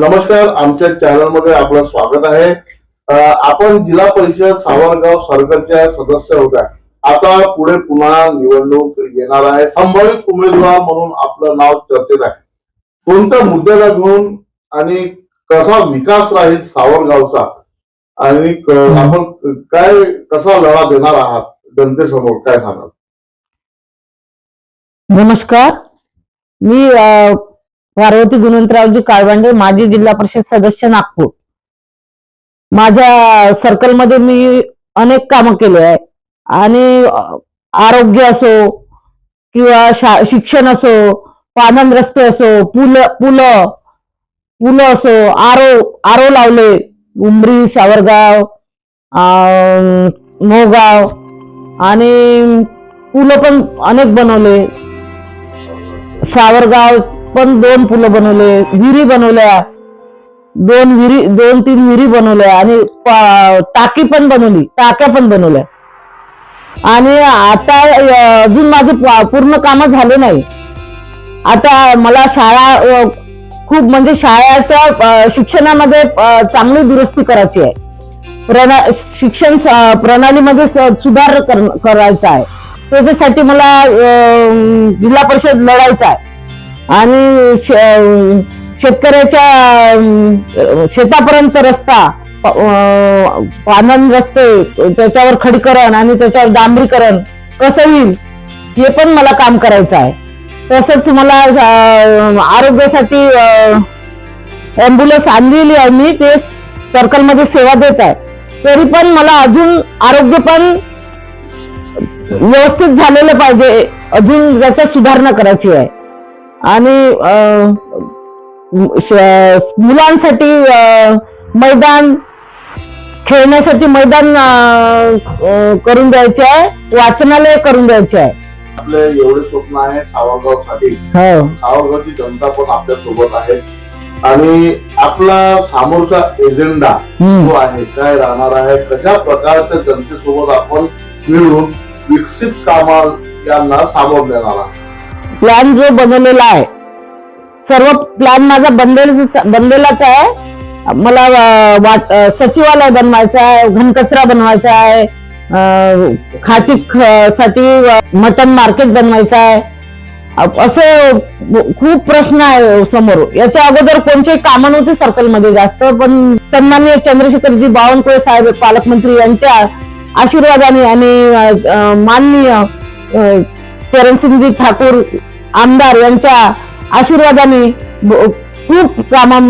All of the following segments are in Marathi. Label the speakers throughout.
Speaker 1: नमस्कार आमच्या चॅनलमध्ये आपलं स्वागत आहे. आपण जिल्हा परिषद सावरगाव सरकारच्या सदस्य होत्या आता पुढे पुन्हा निवडणूक येणार आहे. संभावित उमेदवार म्हणून आपलं नाव चर्चेत आहे. कोणत्या मुद्द्याला घेऊन आणि कसा विकास राहील सावरगावचा? आणि आपण काय कसा लढा देणार आहात? जनतेसमोर काय सांगाल?
Speaker 2: नमस्कार. मी पार्वती गुणवंतरावजी काळवांडे माजी जिल्हा परिषद सदस्य नागपूर. माझ्या सर्कलमध्ये मी अनेक कामं केले आहे. आणि आरोग्य असो किंवा शा शिक्षण असो पानन रस्ते असो पुल पुलं पुलं असो आरो आरो लावले. उमरी सावरगाव मोगाव आणि पुलं पण अनेक बनवले. सावरगाव पण दोन पुलं बनवले विहिरी बनवल्या दोन विहिरी दोन तीन विहिरी बनवल्या आणि टाकी पण बनवली टाक्या पण बनवल्या. आणि आता अजून माझे पूर्ण कामं झाले नाही. आता मला शाळा खूप म्हणजे शाळेच्या शिक्षणामध्ये चांगली दुरुस्ती करायची आहे. प्रणा शिक्षण प्रणालीमध्ये स- सुधार कर- करायचा आहे. त्याच्यासाठी मला जिल्हा परिषद लढायचा आहे. आणि शे- शेतकऱ्याच्या शेतापर्यंत रस्ता पानन रस्ते त्याच्यावर खडीकरण आणि त्याच्यावर डांबरीकरण कसं येईल हे पण मला काम करायचं आहे. तसंच मला आरोग्यासाठी ॲम्ब्युलन्स आणलेली आहे मी ते सर्कलमध्ये सेवा देत आहे. तरी पण मला अजून आरोग्य पण व्यवस्थित झालेलं पाहिजे अजून त्याच्यात सुधारणा करायची आहे. आणि मुलांसाठी मैदान खेळण्यासाठी मैदान करून द्यायचे आहे वाचनालय करून द्यायचे आहे.
Speaker 1: आपले एवढे स्वप्न आहे सावरगावसाठी.
Speaker 2: हो.
Speaker 1: सावरगावची जनता पण आपल्यासोबत आहे आणि आपला समोरचा एजेंडा. जो आहे काय राहणार आहे कशा प्रकारच्या जनतेसोबत आपण मिळून विकसित कामा यांना सामोर नेणार आहात?
Speaker 2: प्लॅन जो बनवलेला आहे. सर्व प्लॅन माझा बनलेला बनलेलाच आहे. मला वाट सचिवालय बनवायचं आहे घनकचरा बनवायचा आहे खाती ख- साठी मटन मार्केट बनवायचं आहे. असे असं खूप प्रश्न आहे समोर. याच्या अगोदर कोणतेही कामं नव्हते सर्कलमध्ये जास्त पण सन्माननीय चंद्रशेखरजी बावनकुळे साहेब पालकमंत्री यांच्या आशीर्वादाने आणि माननीय चरणसिंगजी ठाकूर आमदार यांच्या आशीर्वादाने खूप काम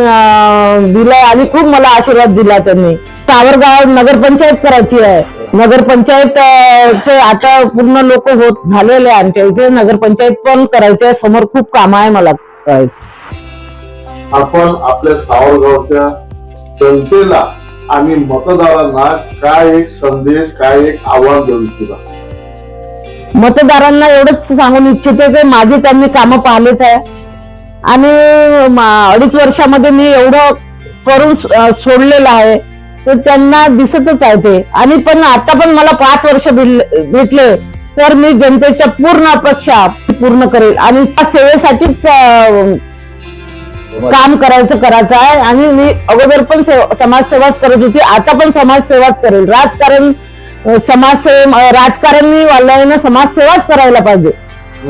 Speaker 2: दिलंय आणि खूप मला आशीर्वाद दिला त्यांनी. सावरगाव नगरपंचायत करायची आहे. नगरपंचायत चे आता पूर्ण लोक होत झालेले आमच्या इथे नगरपंचायत पण करायची आहे. समोर खूप काम आहे मला करायची.
Speaker 1: आपण आपल्या सावरगावच्या जनतेला आणि मतदारांना काय एक संदेश काय एक आव्हान देऊ इच्छिता?
Speaker 2: मतदारांना एवढंच सांगून इच्छिते की माझी त्यांनी कामं पाहिलेच आहे. आणि मा- अडीच वर्षामध्ये मी एवढं करून सोडलेलं आहे तर त्यांना दिसतच आहे ते. आणि पण आता पण मला पाच वर्ष भेटले भेटले तर मी जनतेच्या पूर्ण अपेक्षा पूर्ण करेल. आणि त्या सेवेसाठीच काम करायचं करायचं आहे. आणि मी अगोदर पण समाजसेवाच करत होती आता पण समाजसेवाच करेल. राजकारण समाजसेवा राजकारणी वाल्यानं समाजसेवाच करायला पाहिजे.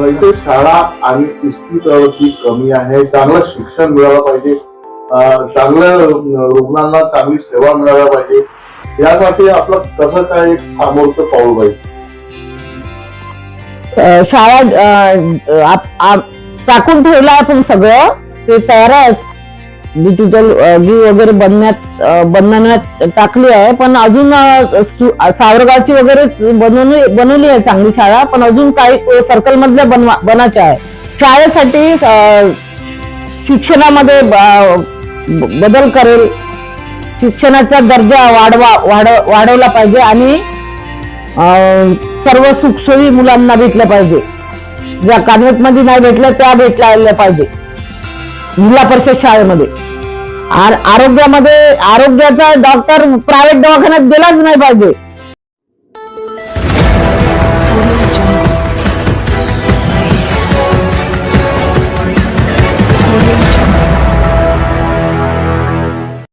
Speaker 1: इथे शाळा आणि इस्पितळाची कमी आहे. चांगलं शिक्षण मिळालं पाहिजे. अं, रुग्णांना चांगली सेवा मिळायला पाहिजे. यासाठी आपलं कसं काय सामोरचं पाऊल पाहिजे?
Speaker 2: शाळा टाकून ठेवलं आपण सगळं. ते तयार आहे डिजिटल गी वगैरे बनण्यात बनवण्यात टाकली आहे. पण अजून सु- सावरगावची वगैरे बनवली बनवली आहे चांगली शाळा. पण अजून काही सर्कल मधल्या बनवा बनायच्या आहे शाळेसाठी शिक्षणामध्ये ब- ब- बदल करेल. शिक्षणाचा दर्जा वाढवा वाढ वाढवला पाहिजे आणि सर्व सुखसोयी मुलांना भेटल्या पाहिजे. ज्या कॉन्व्हेंट नाही भेटल्या त्या भेटल्या पाहिजे. जिल्हा परिषद शाळेमध्ये. आरोग्यामध्ये आरोग्याचा डॉक्टर प्रायव्हेट दवाखान्यात गेलाच नाही पाहिजे.